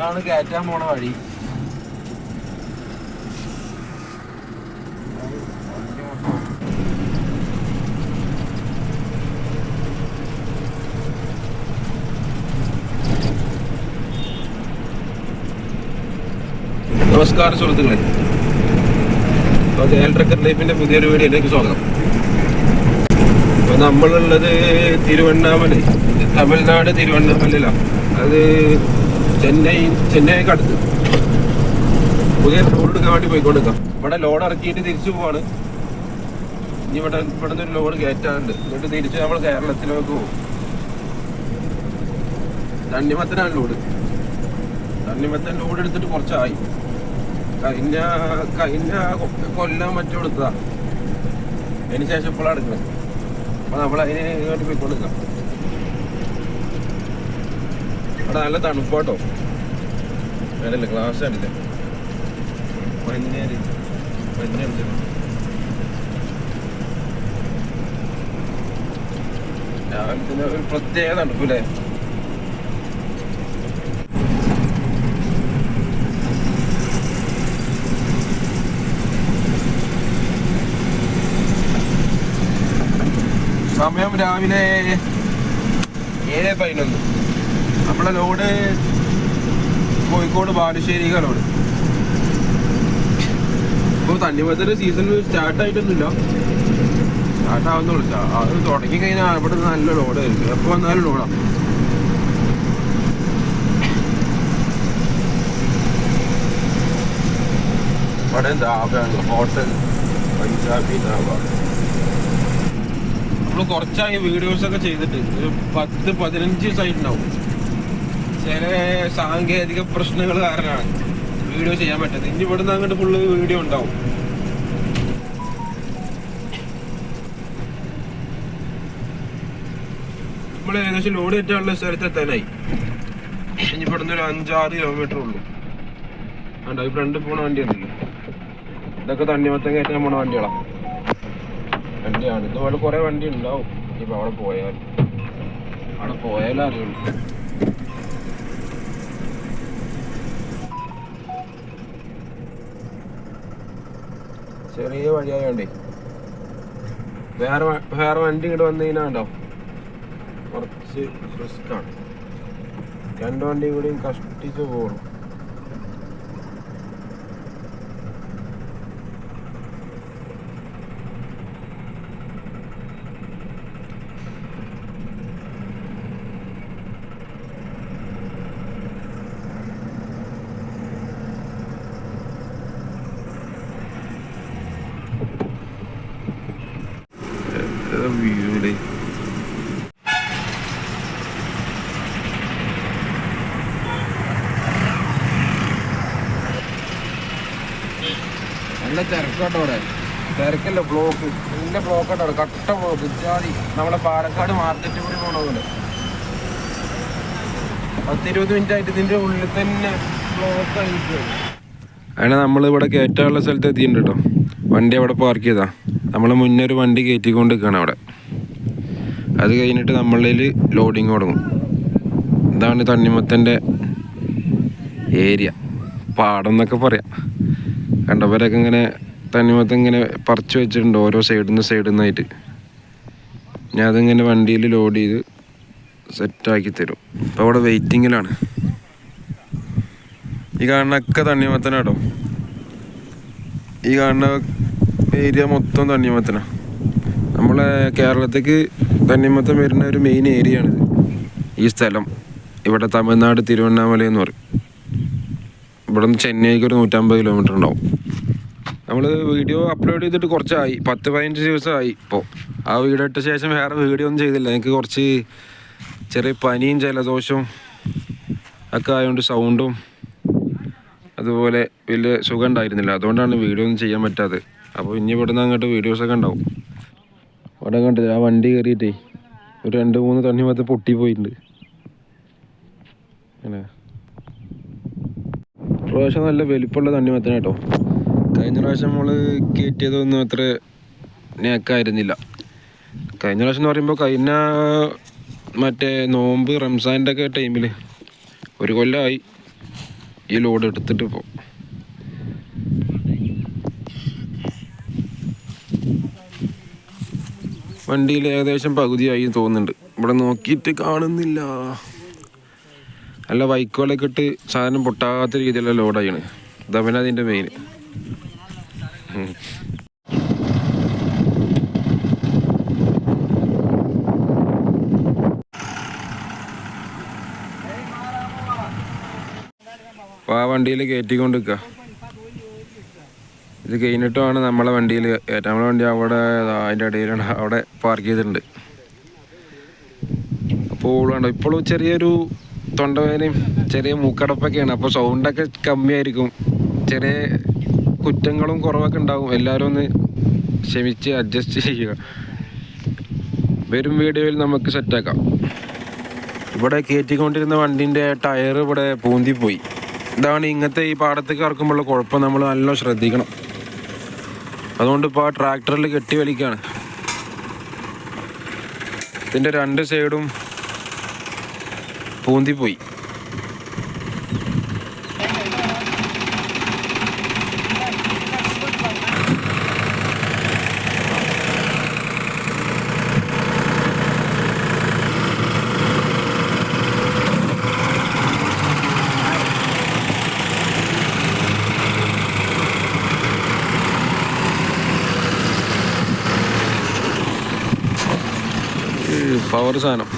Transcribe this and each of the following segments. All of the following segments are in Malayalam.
ഇതാണ് കയറ്റാൻ പോണ വഴി. നമസ്കാരം സുഹൃത്തുക്കളെ. ഏൽട്രക്കർ ലൈഫിന്റെ പുതിയൊരു വീഡിയോയിലേക്ക് സ്വാഗതം. ഇപ്പൊ നമ്മളുള്ളത് തിരുവണ്ണാമല തമിഴ്നാട് തിരുവണ്ണാമലയിലാണ്. അത് ചെന്നൈ ചെന്നൈക്ക് അടുത്ത് പുതിയ ലോഡ് എടുക്കാൻ വേണ്ടി പോയിക്കൊണ്ടിരിക്കാം. ഇവിടെ ലോഡ് ഇറക്കിയിട്ട് തിരിച്ചു പോവാണ്. ഇനി ഇവിടെ ഇവിടെ നിന്ന് ഒരു ലോഡ് കയറ്റാനുണ്ട്. എന്നിട്ട് തിരിച്ച് നമ്മൾ കേരളത്തിലേക്ക് പോകും. തണ്ണിമത്തനാണ് ലോഡ്. തണ്ണിമത്തൻ ലോഡ് എടുത്തിട്ട് കുറച്ചായി. കഴിഞ്ഞ കഴിഞ്ഞ കൊല്ലം മറ്റും എടുത്തതാ. അതിന് ശേഷം ഇപ്പോഴാണ് എടുക്കുന്നത് അപ്പൊ നമ്മൾ അതിന് വേണ്ടി പോയിക്കൊടുക്കാം അവിടെ നല്ല തണുപ്പാട്ടോ വേറല്ലേ ഗ്ലാസ് ഒരു പ്രത്യേക തണുപ്പില്ലേ സമയം രാവിലെ ഏഴ് പതിനൊന്ന്. നമ്മളെ ലോഡ് കോഴിക്കോട് ബാലുശ്ശേരിക്ക ലോഡ്. ഇപ്പോൾ തണ്ണിമത്തന്റെ സീസൺ സ്റ്റാർട്ട് ആയിട്ടൊന്നുമില്ല. സ്റ്റാർട്ട് ആവുന്ന വിളിച്ചാ അത് തുടങ്ങി കഴിഞ്ഞാൽ അവിടെ നല്ല ലോഡ് ആയിരിക്കും. എപ്പോൾ വന്നാലും ഇവിടെ ധാബയാണ് ഹോട്ടൽ നമ്മൾ കുറച്ചായി വീഡിയോസ് ഒക്കെ ചെയ്തിട്ട്. ഒരു പത്ത് പതിനഞ്ച് ഉണ്ടാവും. ചില സാങ്കേതിക പ്രശ്നങ്ങൾ കാരണമാണ് വീഡിയോ ചെയ്യാൻ പറ്റുന്നത് ഇനി ഇവിടുന്ന് അങ്ങോട്ട് ഫുള്ള് വീഡിയോ ഉണ്ടാവും. നമ്മൾ ഏകദേശം ലോഡ് കയറ്റാനുള്ള സ്ഥലത്ത് എത്താനായി. ഇനി ഇവിടുന്ന് ഒരു അഞ്ചാറ് കിലോമീറ്റർ ഉള്ളൂ. കണ്ടോ? ഈ ഫ്രണ്ട് പോണ വണ്ടി ഉണ്ടല്ലോ. ഇതൊക്കെ തണ്ണിമത്തം കയറ്റാൻ പോണ വണ്ടികളാ. വണ്ടിയാണ്. ഇതുപോലെ കുറെ വണ്ടി ഉണ്ടാവും. ഇപ്പൊ അവിടെ പോയാൽ അവിടെ പോയാലേ അറിയുള്ളൂ. ചെറിയ വഴിയായോണ്ടേ. വേറെ വേറെ വണ്ടി ഇങ്ങോട്ട് വന്നു കഴിഞ്ഞാൽ ഉണ്ടോ കുറച്ച് റിസ്ക്കാണ്. രണ്ട് വണ്ടി കൂടിയും കഷ്ടിച്ച് പോകണം വ്യൂടെ നല്ല തിരക്കാട്ടോ അവിടെ തിരക്കല്ല ബ്ലോക്ക് ആട്ടോ കട്ട പോജാതി ജാതി നമ്മളെ പാലക്കാട് മാർക്കറ്റ് കൂടി പോലെ. പത്തിരുപത് മിനിറ്റ് ആയിട്ട് ഇതിന്റെ ഉള്ളിൽ തന്നെ ബ്ലോക്ക് ആയിട്ട്. അങ്ങനെ നമ്മളിവിടെ കയറ്റാനുള്ള സ്ഥലത്ത് എത്തിയിട്ടുണ്ട് കേട്ടോ. വണ്ടി അവിടെ പാർക്ക് ചെയ്താ. നമ്മൾ മുന്നേ ഒരു വണ്ടി കയറ്റിക്കൊണ്ട് നിൽക്കുകയാണ് അവിടെ. അത് കഴിഞ്ഞിട്ട് നമ്മളിൽ ലോഡിങ് തുടങ്ങും. ഇതാണ് തണ്ണിമത്തന്റെ ഏരിയ പാടം എന്നൊക്കെ പറയാം. കണ്ടവരൊക്കെ ഇങ്ങനെ തണ്ണിമത്തം ഇങ്ങനെ പറിച്ചു വെച്ചിട്ടുണ്ട് ഓരോ സൈഡിൽ നിന്ന് സൈഡിൽ നിന്നായിട്ട് ഞാൻ അതിങ്ങനെ വണ്ടിയിൽ ലോഡ് ചെയ്ത് സെറ്റാക്കി തരും. അപ്പോൾ അവിടെ വെയിറ്റിങ്ങിലാണ് ഈ കാണുന്നൊക്കെ തണ്ണിമത്തനാട്ടോ. ഈ കാണുന്ന ഏരിയ മൊത്തം തണ്ണിമത്തന. നമ്മളെ കേരളത്തേക്ക് തണ്ണിമത്തം വരുന്ന ഒരു മെയിൻ ഏരിയ ആണിത്. ഈ സ്ഥലം. ഇവിടെ തമിഴ്നാട് തിരുവണ്ണാമല എന്ന് പറയും. ഇവിടെ നിന്ന് ചെന്നൈക്ക് ഒരു നൂറ്റമ്പത് കിലോമീറ്റർ ഉണ്ടാവും. നമ്മൾ വീഡിയോ അപ്ലോഡ് ചെയ്തിട്ട് കുറച്ചായി. പത്ത് പതിനഞ്ച് ദിവസമായി ഇപ്പോൾ ആ വീഡിയോ ഇട്ട ശേഷം വേറെ വീഡിയോ ഒന്നും ചെയ്തില്ല. എനിക്ക് കുറച്ച് ചെറിയ പനിയും ജലദോഷവും ഒക്കെ ആയതുകൊണ്ട് സൗണ്ടും അതുപോലെ വലിയ സുഖം ഉണ്ടായിരുന്നില്ല. അതുകൊണ്ടാണ് വീഡിയോ ഒന്നും ചെയ്യാൻ പറ്റാത്തത്. അപ്പോൾ ഇനി ഇവിടുന്ന് അങ്ങോട്ട് വീഡിയോസൊക്കെ ഉണ്ടാവും. അവിടെ കണ്ടില്ല ആ വണ്ടി കയറിയിട്ടേ ഒരു രണ്ട് മൂന്ന് തണ്ണി മാത്രം പൊട്ടിപ്പോയിട്ടുണ്ട്. അങ്ങനെ പ്രാവശ്യം നല്ല വലിപ്പമുള്ള മാത്രമേ കേട്ടോ കഴിഞ്ഞ പ്രാവശ്യം നമ്മൾ കയറ്റിയതൊന്നും അത്ര നേക്കായിരുന്നില്ല കഴിഞ്ഞ പ്രാവശ്യം എന്ന് പറയുമ്പോൾ കഴിഞ്ഞ മറ്റേ നോമ്പ് റംസാന്റെ ഒക്കെ ടൈമിൽ ഒരു കൊല്ലമായി ഈ ലോഡ് എടുത്തിട്ട് പോ വണ്ടിയിൽ ഏകദേശം പകുതിയായി തോന്നുന്നുണ്ട്. ഇവിടെ നോക്കിയിട്ട് കാണുന്നില്ല. നല്ല വൈക്കോലൊക്കെ ഇട്ട് സാധനം പൊട്ടാത്ത രീതിയിലുള്ള ലോഡായാണ് അതിന്റെ മെയിൻ അപ്പോൾ ആ വണ്ടിയിൽ കയറ്റിക്കൊണ്ട് നിൽക്കുക ഇത് കഴിഞ്ഞിട്ടുമാണ് നമ്മളെ വണ്ടിയിൽ നമ്മളെ വണ്ടി അവിടെ അതിന്റെ ഇടയിലാണ് അവിടെ പാർക്ക് ചെയ്തിട്ടുണ്ട്. അപ്പോൾ വേണ്ട ഇപ്പോഴും ചെറിയൊരു തൊണ്ടവേദനയും ചെറിയ മൂക്കടപ്പൊക്കെയാണ്. അപ്പോൾ സൗണ്ടൊക്കെ കമ്മിയായിരിക്കും. ചെറിയ കുറ്റങ്ങളും കുറവൊക്കെ ഉണ്ടാവും. എല്ലാവരും ഒന്ന് ക്ഷമിച്ച് അഡ്ജസ്റ്റ് ചെയ്യുക. വരും വീഡിയോയിൽ നമുക്ക് സെറ്റാക്കാം ഇവിടെ കയറ്റിക്കൊണ്ടിരുന്ന വണ്ടിന്റെ ടയർ ഇവിടെ പൂന്തിപ്പോയി. ഇതാണ് ഇങ്ങനത്തെ ഈ പാടത്തേക്ക് ഇറക്കുമ്പോഴുള്ള കുഴപ്പം നമ്മൾ നല്ല ശ്രദ്ധിക്കണം. അതുകൊണ്ട് ഇപ്പോൾ ആ ട്രാക്ടറിൽ കെട്ടി വലിക്കുകയാണ് ഇതിന്റെ രണ്ട് സൈഡും പൂന്തിപ്പോയി പവർ സാധനം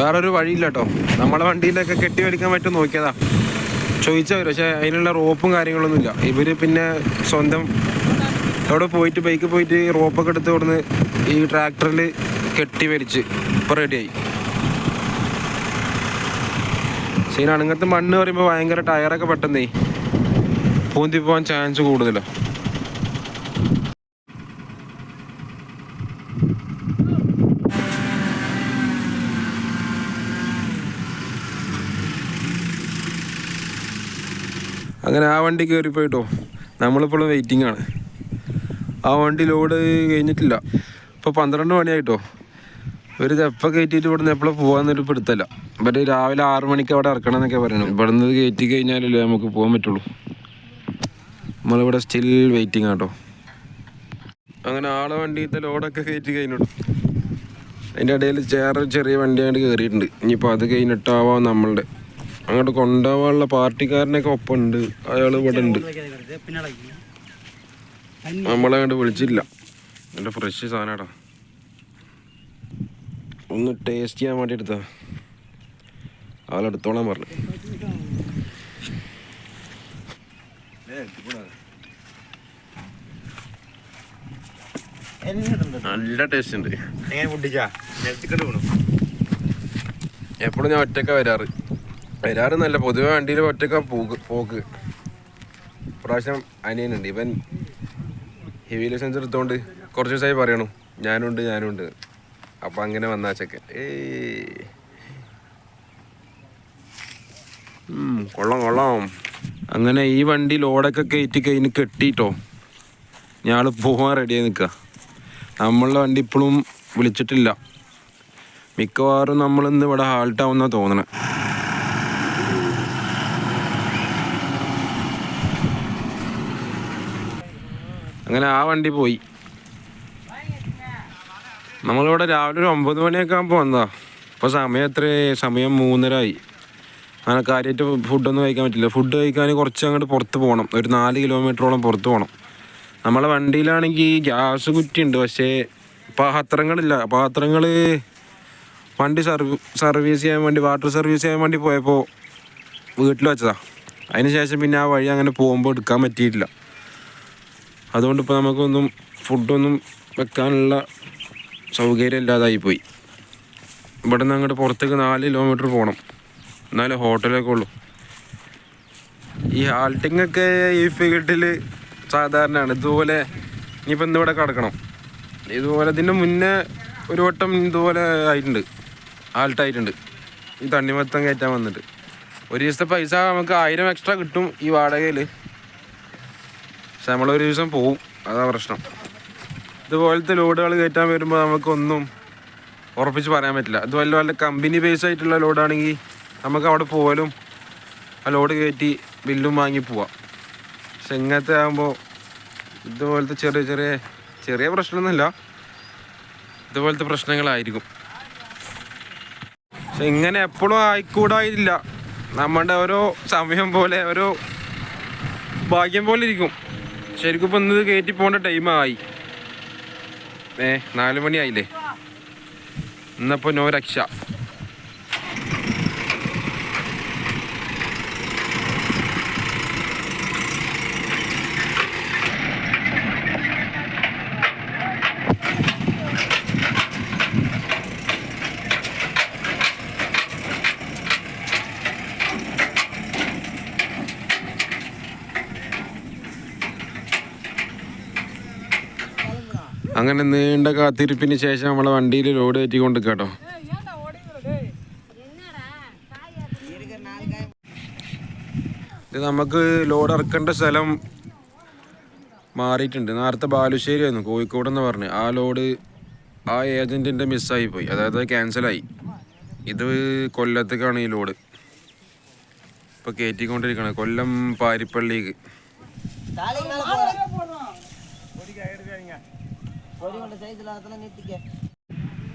വേറൊരു വഴിയില്ല കേട്ടോ നമ്മളെ വണ്ടിയിലൊക്കെ കെട്ടി വലിക്കാൻ പറ്റും നോക്കിയതാ. ചോദിച്ചവർ പക്ഷെ അതിനുള്ള റോപ്പും കാര്യങ്ങളൊന്നുമില്ല ഇവർ പിന്നെ സ്വന്തം അവിടെ പോയിട്ട് ബൈക്ക് പോയിട്ട് റോപ്പൊക്കെ എടുത്ത് കൊടുന്ന് ഈ ട്രാക്ടറിൽ കെട്ടി വലിച്ച് ഇപ്പൊ റെഡിയായി. ശരി അണുങ്ങത്ത് മണ്ണ് പറയുമ്പോൾ ഭയങ്കര ടയറൊക്കെ പെട്ടെന്നേ പൂന്തി പോകാൻ ചാൻസ് കൂടുതലാണ് അങ്ങനെ ആ വണ്ടി കയറിപ്പോയിട്ടോ നമ്മളിപ്പോഴും വെയിറ്റിംഗ് ആണ്. ആ വണ്ടി ലോഡ് കഴിഞ്ഞിട്ടില്ല. ഇപ്പോൾ പന്ത്രണ്ട് മണിയായിട്ടോ. ഒരു തെപ്പ കയറ്റിയിട്ട് ഇവിടെ നിന്ന് എപ്പോഴും പോകാമെന്നൊരു പിടുത്തല്ല. ഇവർ രാവിലെ ആറ് മണിക്ക് അവിടെ ഇറക്കണം എന്നൊക്കെ പറയണം. ഇവിടെ നിന്ന് കയറ്റി കഴിഞ്ഞാലല്ലേ നമുക്ക് പോകാൻ പറ്റുള്ളൂ. നമ്മളിവിടെ സ്റ്റിൽ വെയിറ്റിംഗ് ആട്ടോ. അങ്ങനെ ആളെ വണ്ടിയിലത്തെ ലോഡൊക്കെ കയറ്റി കഴിഞ്ഞിട്ടു. അതിന്റെ ഇടയിൽ ചേറെ ചെറിയ വണ്ടിയായിട്ട് കയറിയിട്ടുണ്ട് ഇനിയിപ്പോൾ അത് കഴിഞ്ഞിട്ടാവാം നമ്മളുടെ. അങ്ങോട്ട് കൊണ്ടുപോകാനുള്ള പാർട്ടിക്കാരനൊക്കെ ഒപ്പം ഉണ്ട് അയാൾ ഇവിടെ ഉണ്ട്. നമ്മളെ അങ്ങോട്ട് വിളിച്ചില്ല. എന്റെ ഫ്രഷ് സാധനടാ ഒന്ന് ടേസ്റ്റ് ചെയ്യാൻ വേണ്ടി എടുത്താ ആളെടുത്തോളാൻ പറഞ്ഞു. നല്ല ടേസ്റ്റ് ഉണ്ട്. എപ്പോഴും ഞാൻ ഒറ്റക്ക വരാറ്. വരാറ് നല്ല പൊതുവെ വണ്ടിയിൽ ഒറ്റക്ക പോക്ക് പോക്ക്. പ്രാവശ്യം അനിയനുണ്ട്. ഇവൻ ഹെവി ലൈസൻസ് എടുത്തോണ്ട് കുറച്ച് ദിവസമായി പറയണു ഞാനുണ്ട് ഞാനുണ്ട്. അപ്പം അങ്ങനെ വന്നാ ചെക്കൻ കൊള്ളാം കൊള്ളാം. അങ്ങനെ ഈ വണ്ടി ലോഡൊക്കെ കയറ്റി കഴിഞ്ഞ് കെട്ടിട്ടോ. ഞാൾ പോവാൻ റെഡിയായി നിൽക്കുക നമ്മളുടെ വണ്ടി ഇപ്പോഴും വിളിച്ചിട്ടില്ല. മിക്കവാറും നമ്മളിന്ന് ഇവിടെ ഹാൾട്ടാവുന്ന തോന്നണേ. അങ്ങനെ ആ വണ്ടി പോയി. നമ്മളിവിടെ രാവിലെ ഒരു ഒമ്പത് മണിയൊക്കെ ആകുമ്പോൾ വന്നതാ. ഇപ്പോൾ സമയം എത്ര? സമയം മൂന്നര ആയി അങ്ങനെ കാര്യമായിട്ട് ഫുഡൊന്നും കഴിക്കാൻ പറ്റില്ല. ഫുഡ് കഴിക്കാൻ കുറച്ച് അങ്ങോട്ട് പുറത്ത് പോകണം ഒരു നാല് കിലോമീറ്ററോളം പുറത്ത് പോകണം നമ്മളെ വണ്ടിയിലാണെങ്കിൽ ഗ്യാസ് കുറ്റിയുണ്ട്. പക്ഷേ പാത്രങ്ങളില്ല. പാത്രങ്ങൾ വണ്ടി സർവീ സർവീസ് ചെയ്യാൻ വേണ്ടി വാട്ടർ സർവീസ് ചെയ്യാൻ വേണ്ടി പോയപ്പോൾ വീട്ടിൽ വെച്ചതാണ് അതിന് ശേഷം പിന്നെ ആ വഴി അങ്ങനെ പോകുമ്പോൾ എടുക്കാൻ പറ്റിയിട്ടില്ല. അതുകൊണ്ട് ഇപ്പോൾ നമുക്കൊന്നും ഫുഡൊന്നും വെക്കാനുള്ള സൗകര്യം ഇല്ലാതായി പോയി ഇവിടെ നിന്ന് അങ്ങോട്ട് പുറത്തേക്ക് നാല് കിലോമീറ്റർ പോകണം എന്നാലേ ഹോട്ടലൊക്കെ ഉള്ളൂ. ഈ ഹാൾട്ടിങ്ങൊക്കെ ഈ ഫീൽഡിൽ സാധാരണയാണ്. ഇതുപോലെ ഇനിയിപ്പോൾ ഇന്ന് ഇവിടെ കിടക്കണം. ഇതുപോലെ ഇതിന് മുന്നേ ഒരു വട്ടം ഇതുപോലെ ആയിട്ടുണ്ട്. ആൾട്ടായിട്ടുണ്ട് ഈ തണ്ണിമത്തം കയറ്റാൻ വന്നിട്ട്. ഒരു ദിവസത്തെ പൈസ നമുക്ക് ആയിരം എക്സ്ട്രാ കിട്ടും ഈ വാടകയിൽ പക്ഷെ നമ്മളൊരു ദിവസം പോവും. അതാ പ്രശ്നം. ഇതുപോലത്തെ ലോഡുകൾ കയറ്റാൻ വരുമ്പോൾ നമുക്കൊന്നും ഉറപ്പിച്ച് പറയാൻ പറ്റില്ല. അത് വല്ല വല്ല കമ്പനി ബേസ് ആയിട്ടുള്ള ലോഡാണെങ്കിൽ നമുക്ക് അവിടെ പോകലും ആ ലോഡ് കയറ്റി ബില്ലും വാങ്ങി പോവാം. പക്ഷെ ഇങ്ങനത്തെ ആകുമ്പോൾ ഇതുപോലത്തെ ചെറിയ ചെറിയ ചെറിയ പ്രശ്നമൊന്നുമില്ല. ഇതുപോലത്തെ പ്രശ്നങ്ങളായിരിക്കും. പക്ഷെ ഇങ്ങനെ എപ്പോഴും ആയിക്കൂടായില്ല. നമ്മുടെ ഓരോ സമയം പോലെ ഓരോ ഭാഗ്യം പോലെ ഇരിക്കും. ശരിക്കും ഇപ്പം കയറ്റി പോകേണ്ട ടൈമായി ഏ നാല് മണിയായില്ലേ? ഇന്നപ്പോ നോ രക്ഷ. അങ്ങനെ നീണ്ട കാത്തിരിപ്പിന് ശേഷം നമ്മളെ വണ്ടിയിൽ ലോഡ് കയറ്റിക്കൊണ്ട് കേട്ടോ ഇത് നമുക്ക് ലോഡ് ഇറക്കേണ്ട സ്ഥലം മാറിയിട്ടുണ്ട്. നേരത്തെ ബാലുശ്ശേരി ആയിരുന്നു കോഴിക്കോട് എന്ന് പറഞ്ഞ്. ആ ലോഡ് ആ ഏജന്റിന്റെ മിസ്സായി പോയി. അതായത് ക്യാൻസലായി ഇത് കൊല്ലത്തേക്കാണ് ഈ ലോഡ് ഇപ്പോൾ കയറ്റിക്കൊണ്ടിരിക്കണം കൊല്ലം പാരിപ്പള്ളിക്ക്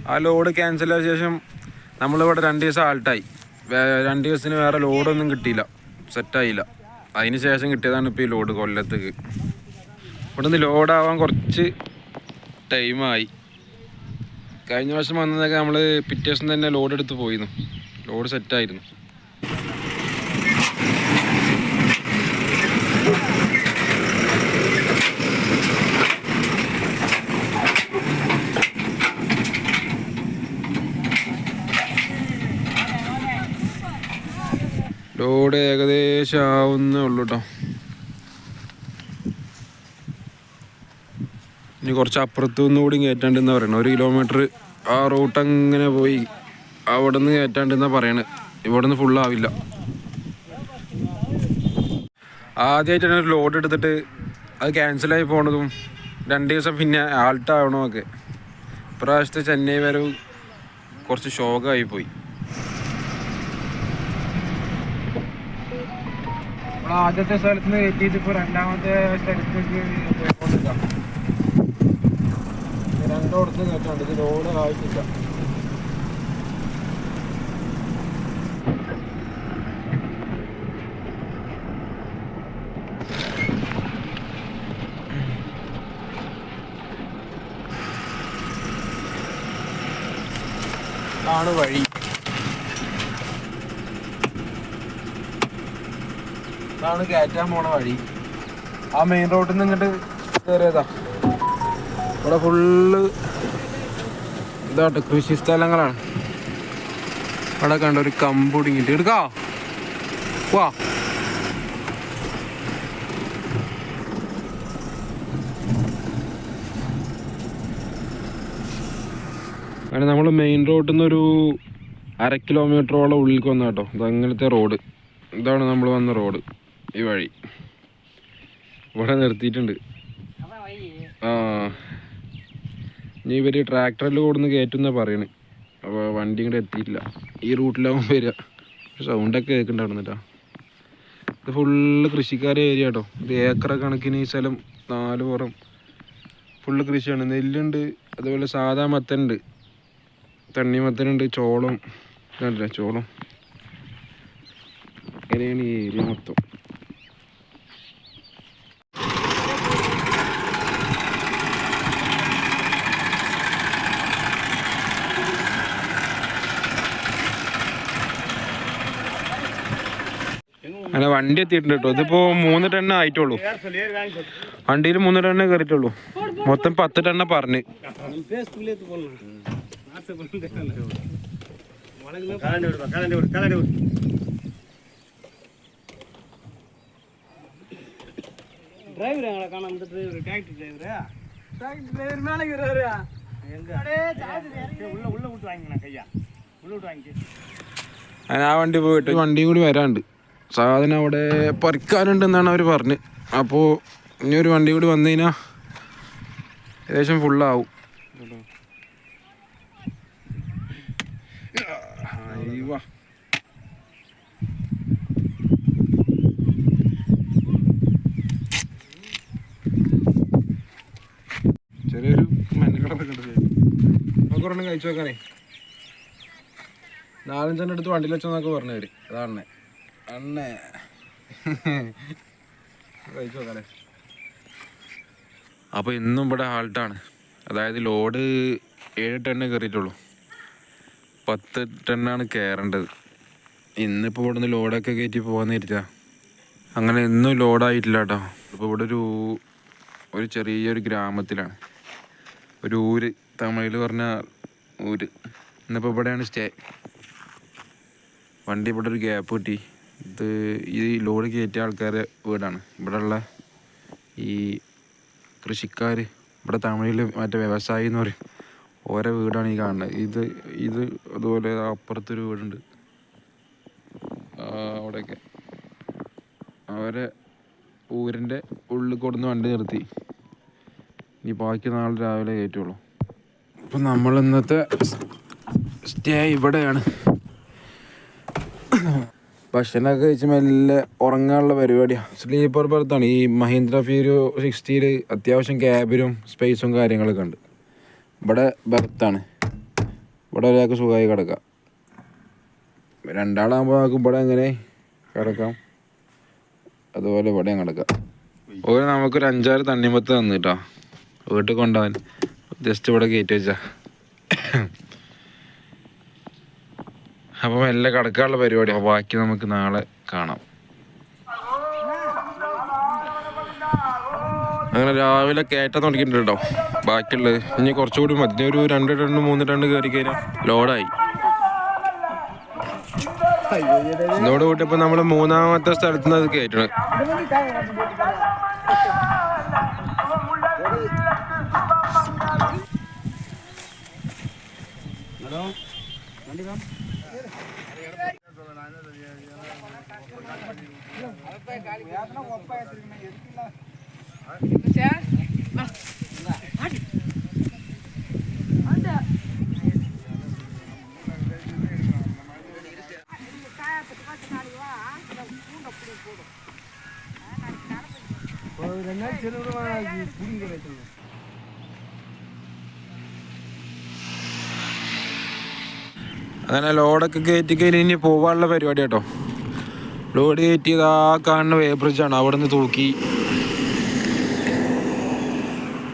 ആ ലോഡ് ക്യാൻസൽ ആയ ശേഷം നമ്മളിവിടെ രണ്ട് ദിവസം ആൾട്ടായി രണ്ട് ദിവസത്തിന് വേറെ ലോഡൊന്നും കിട്ടിയില്ല. സെറ്റായില്ല അതിന് ശേഷം കിട്ടിയതാണ് ഇപ്പോൾ ഈ ലോഡ് കൊല്ലത്തേക്ക്. ഇവിടെ നിന്ന് ലോഡാവാൻ കുറച്ച് ടൈമായി കഴിഞ്ഞ വർഷം വന്നതൊക്കെ നമ്മൾ പിറ്റേ ദിവസം തന്നെ ലോഡ് എടുത്ത് പോയിരുന്നു. ലോഡ് സെറ്റായിരുന്നു ലോഡ് ഏകദേശം ആവുന്നേ ഉള്ളൂ കേട്ടോ ഇനി കുറച്ച് അപ്പുറത്തു നിന്ന് കൂടി കയറ്റാണ്ടെന്ന് പറയണം. ഒരു കിലോമീറ്റർ ആ റൂട്ട് അങ്ങനെ പോയി അവിടെ നിന്ന് കയറ്റാണ്ടെന്നാ പറയണത് ഇവിടെ നിന്ന് ഫുള്ളാവില്ല ആദ്യമായിട്ടാണ് ഒരു ലോഡ് എടുത്തിട്ട് അത് ക്യാൻസലായി പോണതും രണ്ട് ദിവസം പിന്നെ ആൾട്ടാവണമൊക്കെ ഇപ്രാവശ്യത്തെ ചെന്നൈ വരവ് കുറച്ച് ഷോക്കായി പോയി. ആദ്യത്തെ സ്ഥലത്ത് നിന്ന് കയറ്റിയിട്ട് ഇപ്പൊ രണ്ടാമത്തെ സ്ഥലത്തേക്ക്. രണ്ടോടത്ത് കയറ്റാണ്ട് ഇത് ലോഡ് ആയിട്ടില്ല. ആണ് വഴി. ഇതാണ് കയറ്റാൻ പോണ വഴി. ആ മെയിൻ റോഡിൽ നിന്ന് ഇങ്ങോട്ട് കയറിയതാ ഇവിടെ ഫുള്ള് ഇതാട്ടെ കൃഷി സ്ഥലങ്ങളാണ്. അവിടെ കണ്ട ഒരു കമ്പ് ഒടുങ്ങിട്ട് എടുക്കാ? വാ. അങ്ങനെ നമ്മൾ മെയിൻ റോഡിൽ നിന്നൊരു അര കിലോമീറ്ററോളം ഉള്ളിലേക്ക് വന്ന കേട്ടോ ഇത് അങ്ങനത്തെ റോഡ് ഇതാണ് നമ്മൾ വന്ന റോഡ് ഈ വഴി. ഇവിടെ നിർത്തിയിട്ടുണ്ട്. ആ. ഇനി ഇവർ ട്രാക്ടറിൽ കൊടുന്ന് കയറ്റുന്ന പറയണ്. അപ്പോൾ വണ്ടി ഇങ്ങോട്ട് എത്തിയിട്ടില്ല. ഈ റൂട്ടിലാവും വരിക. സൗണ്ടൊക്കെ കേൾക്കുന്നുണ്ടാവുന്നില്ല ഇത് ഫുള്ള് കൃഷിക്കാരെ ഏരിയ കേട്ടോ ഇത് ഏക്കറ കണക്കിന് ഈ സ്ഥലം നാല് പുറം. ഫുള്ള് കൃഷിയാണ്. നെല്ലുണ്ട് അതുപോലെ സാധാ മത്തനുണ്ട്. തണ്ണിമത്തനുണ്ട് ചോളം. ഇതല്ലേ ചോളം? അങ്ങനെയാണ് ഈ ഏരിയ മൊത്തം. അങ്ങനെ വണ്ടി എത്തിയിട്ടുണ്ട് കേട്ടോ ഇതിപ്പോ മൂന്ന് ടണ്ണ ആയിട്ടുള്ളൂ വണ്ടിയിൽ മൂന്ന് ടണ്ണ കയറിയിട്ടുള്ളൂ മൊത്തം പത്ത് ടണ്ണ പറഞ്ഞ് கலந்து விடுப்பா கலந்து விடு கலந்து விடு டிரைவர் எங்களை காண அந்த டிரைவர் டிராக்டர் டிரைவரா டிராக்டர் டிரைவர் மேலே இருக்கிறாரு எங்க உள்ள உள்ள விட்டு வாங்கிக்கணும் கையா உள்ள விட்டு வாங்கிக்க അങ്ങനെ ആ വണ്ടി പോയിട്ട് വണ്ടിയും കൂടി വരാണ്ട് സാധനം അവിടെ പറിക്കാനുണ്ടെന്നാണ് അവർ പറഞ്ഞ്. അപ്പോൾ ഇനി ഒരു വണ്ടി കൂടി വന്നു കഴിഞ്ഞാൽ ഏകദേശം ഫുള്ളാവും വാ ചെറിയൊരു മഞ്ഞക്കടൊക്കെ കഴിച്ചു നോക്കാനേ. നാലഞ്ചെണ്ണം എടുത്ത് വണ്ടിയിൽ വെച്ചെന്നൊക്കെ പറഞ്ഞു. തരും അണ്ണേ. കഴിച്ചു അപ്പോൾ ഇന്നും ഇവിടെ ഹാൾട്ടാണ് അതായത് ലോഡ് ഏഴ് ടണ്ണ് കയറിയിട്ടുള്ളൂ. പത്ത് ടണ്ണാണ് കയറേണ്ടത് ഇന്നിപ്പോൾ ഇവിടെ നിന്ന് ലോഡൊക്കെ കയറ്റി പോകാമെന്ന് വിചാരിച്ചാ. അങ്ങനെ ഇന്നും ലോഡായിട്ടില്ല കേട്ടോ ഇപ്പോൾ ഇവിടെ ഒരു ഒരു ചെറിയൊരു ഗ്രാമത്തിലാണ്. ഒരു ഊര് തമിഴിൽ പറഞ്ഞ ഊര്. ഇന്നിപ്പോൾ ഇവിടെയാണ് സ്റ്റേ വണ്ടി ഇവിടെ ഒരു ഗ്യാപ്പ് കിട്ടി. ഇത് ഈ ലോഡ് കയറ്റിയ ആൾക്കാരെ വീടാണ്. ഇവിടെയുള്ള ഈ കൃഷിക്കാർ ഇവിടെ തമിഴിൽ മറ്റേ വ്യവസായി എന്ന് പറയും. ഓരോ വീടാണ് ഈ കാണുന്നത്. ഇത് ഇത് അതുപോലെ അപ്പുറത്തൊരു വീടുണ്ട്. അവിടെയൊക്കെ. അവരെ ഊരിന്റെ ഉള്ളിൽ കൊടുന്ന് വണ്ടി നിർത്തി. ഇനി ബാക്കി നാളെ രാവിലെ കയറ്റുള്ളൂ. അപ്പം നമ്മൾ ഇന്നത്തെ സ്റ്റേ ഇവിടെയാണ്. ഭക്ഷണമൊക്കെ കഴിച്ച് മെല്ലെ ഉറങ്ങാനുള്ള പരിപാടിയാണ് സ്ലീപ്പർ ബർത്താണ് ഈ മഹീന്ദ്ര ഫ്യൂരിയോ സിക്സ്റ്റിയിൽ അത്യാവശ്യം ക്യാബിനും സ്പേസും കാര്യങ്ങളൊക്കെ ഉണ്ട്. ഇവിടെ ബർത്താണ് ഇവിടെ ഒരാൾക്ക് സുഖമായി കിടക്കാം. രണ്ടാളാകുമ്പോൾ നമുക്ക് ഇവിടെ എങ്ങനെ കിടക്കാം? അതുപോലെ ഇവിടെ കിടക്കാം. ഓരോ നമുക്കൊരു അഞ്ചാറ് തണ്ണിമത്ത് തന്നു വീട്ടിൽ കൊണ്ടുപോകാൻ. ജസ്റ്റ് ഇവിടെ കയറ്റി വെച്ചാ. അപ്പം എല്ലാ കടക്കാനുള്ള പരിപാടി. അപ്പോൾ ബാക്കി നമുക്ക് നാളെ കാണാം. അങ്ങനെ രാവിലെ കയറ്റാൻ തുടങ്ങിയിട്ടുണ്ട്? കേട്ടോ ബാക്കിയുള്ളത്. ഇനി കുറച്ചുകൂടി മതി. ഒരു രണ്ട് ടണ്ണ് മൂന്ന് ടണ്ണ് കയറി കഴിഞ്ഞാൽ ലോഡായി. ഇതോട് കൂട്ടി ഇപ്പം നമ്മൾ മൂന്നാമത്തെ സ്ഥലത്ത് നിന്ന് അത് കയറ്റണം. അങ്ങനെ ലോഡൊക്കെ കയറ്റി കഴിഞ്ഞ് ഇനി പോകാനുള്ള പരിപാടി കേട്ടോ. ലോഡ് കയറ്റിയത് ആ കാണുന്ന വേ ബ്രിഡ്ജാണ് അവിടെ നിന്ന് തൂക്കി.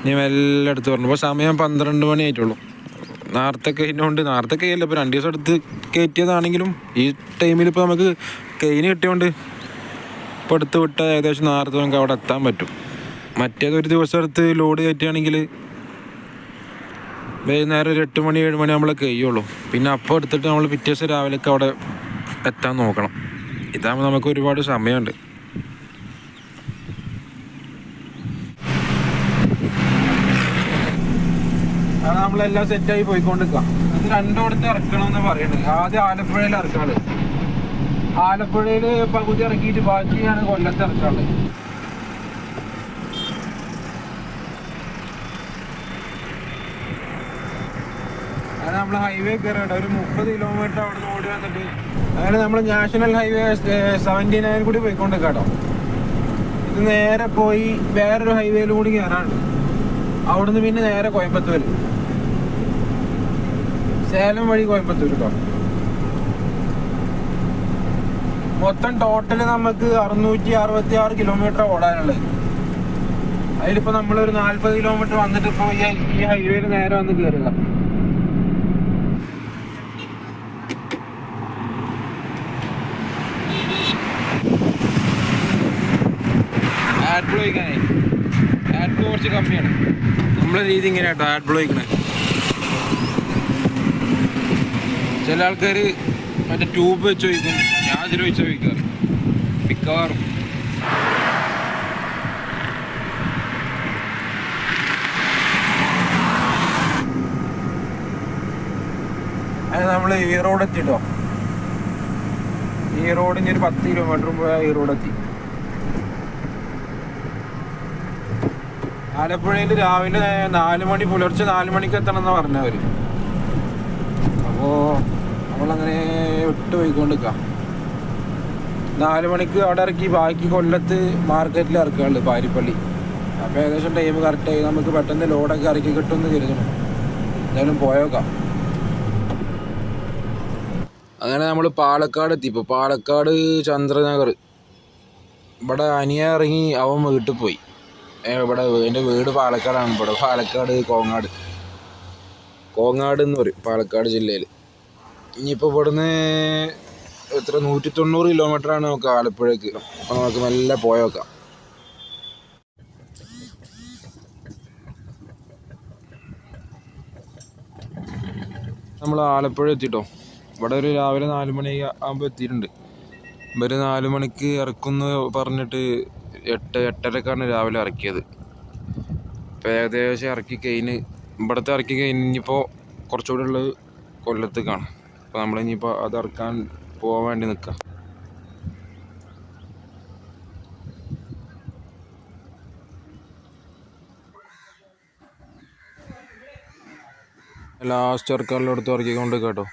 ഇനി മെല്ലെ എടുത്ത് പറഞ്ഞു അപ്പോൾ സമയം പന്ത്രണ്ട് മണി ആയിട്ടുള്ളൂ. നേരത്തെ കഴിഞ്ഞുകൊണ്ട് നേരത്തെ കഴിയില്ല ഇപ്പോൾ രണ്ട് ദിവസം എടുത്ത് കയറ്റിയതാണെങ്കിലും ഈ ടൈമിൽ ഇപ്പോൾ നമുക്ക് കെയിന് കിട്ടിയോണ്ട് ഇപ്പോൾ എടുത്ത് വിട്ടാൽ ഏകദേശം നേരത്തെ നമുക്ക് അവിടെ എത്താൻ പറ്റും. മറ്റേതൊരു ദിവസം എടുത്ത് ലോഡ് കയറ്റുകയാണെങ്കിൽ വൈകുന്നേരം ഒരു എട്ട് മണി ഏഴ് മണി നമ്മൾ കഴിയുള്ളൂ പിന്നെ അപ്പോൾ എടുത്തിട്ട് നമ്മൾ പിറ്റേ ദിവസം രാവിലെയൊക്കെ അവിടെ എത്താൻ നോക്കണം. ഇതാകുമ്പോൾ നമുക്ക് ഒരുപാട് സമയമുണ്ട്. നമ്മളെല്ലാം സെറ്റായി പോയിക്കൊണ്ടിരിക്കാം. ഇത് രണ്ടോടത്ത് ഇറക്കണമെന്ന് പറയുന്നത് ആദ്യം ആലപ്പുഴയിൽ ഇറക്കാൾ ആലപ്പുഴയിൽ പകുതി ഇറക്കിയിട്ട് ബാക്കിയാണ് കൊല്ലത്ത് ഇറക്കാൾ അങ്ങനെ നമ്മൾ ഹൈവേ കയറേണ്ട ഒരു മുപ്പത് കിലോമീറ്റർ അവിടെ നിന്ന് ഓടി വന്നിട്ട് അങ്ങനെ നമ്മൾ നാഷണൽ ഹൈവേ സെവന്റി നയൻ കൂടി പോയിക്കൊണ്ട് കേട്ടോ ഇത് നേരെ പോയി വേറൊരു ഹൈവേയിൽ കൂടി കയറാനുണ്ട് അവിടുന്ന് പിന്നെ നേരെ കോയമ്പത്തൂർ സേലം വഴി കോയമ്പത്തൂർ കേട്ടോ മൊത്തം ടോട്ടൽ നമുക്ക് അറുന്നൂറ്റി അറുപത്തി ആറ് കിലോമീറ്റർ ഓടാനുള്ളത്. അതിലിപ്പോ നമ്മളൊരു നാല്പത് കിലോമീറ്റർ വന്നിട്ട് ഇപ്പൊ ഈ- ഈ ഹൈവേയിൽ നേരെ വന്ന് കയറുക ആഡ് ബ്ലോ ഒഴിക്കാനേ ആഡ് ബ്ലോ കുറച്ച് കമ്മിയാണ്. നമ്മളെ രീതി ഇങ്ങനെ കേട്ടോ ആഡ് ബ്ലോ ഒഴിക്കണേ ചില ആൾക്കാർ മറ്റേ ട്യൂബ് വെച്ച് ഒഴിക്കും ഞാൻ അതിൽ വെച്ച് ഒഴിക്കാറ് മിക്കവാറും. അത് നമ്മൾ ഈ റോഡ് എത്തിട്ടോ. ഈ റോഡിന് ഒരു പത്ത് കിലോമീറ്റർ പോയാൽ ഈ റോഡ് എത്തി. ആലപ്പുഴയിൽ രാവിലെ നാല് മണി പുലർച്ചെ നാല് മണിക്ക് എത്തണം എന്ന് പറഞ്ഞവര്. അപ്പോ നമ്മളങ്ങനെ വിട്ട് പോയിക്കൊണ്ടിരിക്കാം നാല് മണിക്ക് അവിടെ ഇറക്കി ബാക്കി കൊല്ലത്ത് മാർക്കറ്റിൽ ഇറക്കാറുണ്ട് പാരിപ്പള്ളി. അപ്പോൾ ഏകദേശം ടൈം കറക്റ്റായി നമുക്ക് പെട്ടെന്ന് ലോഡൊക്കെ ഇറക്കി കിട്ടുമെന്ന് കരുതണം എന്തായാലും പോയേക്കാം. അങ്ങനെ നമ്മൾ പാലക്കാട് എത്തി. ഇപ്പോൾ പാലക്കാട് ചന്ദ്രനഗർ. ഇവിടെ അനിയ ഇറങ്ങി അവൻ വീട്ടിൽ പോയി. ഇവിടെ എന്റെ വീട് പാലക്കാടാണ്. ഇവിടെ പാലക്കാട് കോങ്ങാട്. കോങ്ങാട് എന്ന് പറയും പാലക്കാട് ജില്ലയിൽ ഇനിയിപ്പോൾ ഇവിടുന്ന് എത്ര നൂറ്റി തൊണ്ണൂറ് കിലോമീറ്ററാണ് നമുക്ക് ആലപ്പുഴയ്ക്ക് അപ്പോൾ നമുക്ക് മെല്ലെ പോയേക്കാം നമ്മൾ ആലപ്പുഴ എത്തിട്ടോ. ഇവിടെ ഒരു രാവിലെ നാല് മണി ആകുമ്പോൾ എത്തിയിട്ടുണ്ട്. ഇവർ നാല് മണിക്ക് ഇറക്കുമെന്ന് പറഞ്ഞിട്ട് എട്ട് എട്ടരക്കാണ് രാവിലെ ഇറക്കിയത്. ഇപ്പോൾ ഏകദേശം ഇറക്കി കഴിഞ്ഞ് ഇവിടുത്തെ ഇറക്കി കഴിഞ്ഞ് ഇനിയിപ്പോൾ കുറച്ചുകൂടെ ഉള്ളത് കൊല്ലത്തേക്കാണ്. അപ്പോൾ നമ്മൾ ഇനിയിപ്പോൾ അത് ഇറക്കാൻ പോകാൻ വേണ്ടി നിൽക്കാം ലാസ്റ്റ് ഇറക്കാനുള്ള അടുത്ത് ഇറക്കിക്കൊണ്ട് കേട്ടോ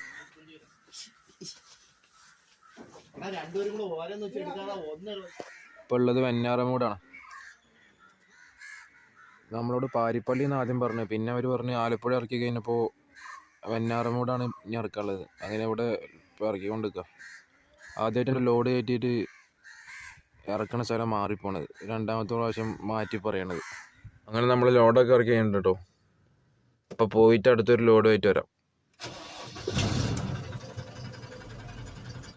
ഇപ്പോൾ ഉള്ളത് വെഞ്ഞാറമൂടാണ് നമ്മളോട് പാരിപ്പള്ളി എന്ന് ആദ്യം പറഞ്ഞു. പിന്നെ അവർ പറഞ്ഞു ആലപ്പുഴ ഇറക്കി കഴിഞ്ഞപ്പോൾ വെഞ്ഞാറമൂടാണ് ഇനി ഇറക്കാനുള്ളത്. അങ്ങനെ ഇവിടെ ഇറക്കി ഇറക്കിക്കൊണ്ട് നിൽക്കുക ആദ്യമായിട്ട് ലോഡ് കയറ്റിയിട്ട് ഇറക്കണ സ്ഥലം മാറിപ്പോണത്. രണ്ടാമത്തെ പ്രാവശ്യം മാറ്റി പറയണത്. അങ്ങനെ നമ്മൾ ലോഡൊക്കെ ഇറക്കി കഴിഞ്ഞിട്ടോ അപ്പോൾ പോയിട്ട് അടുത്തൊരു ലോഡ് ആയിട്ട് വരാം.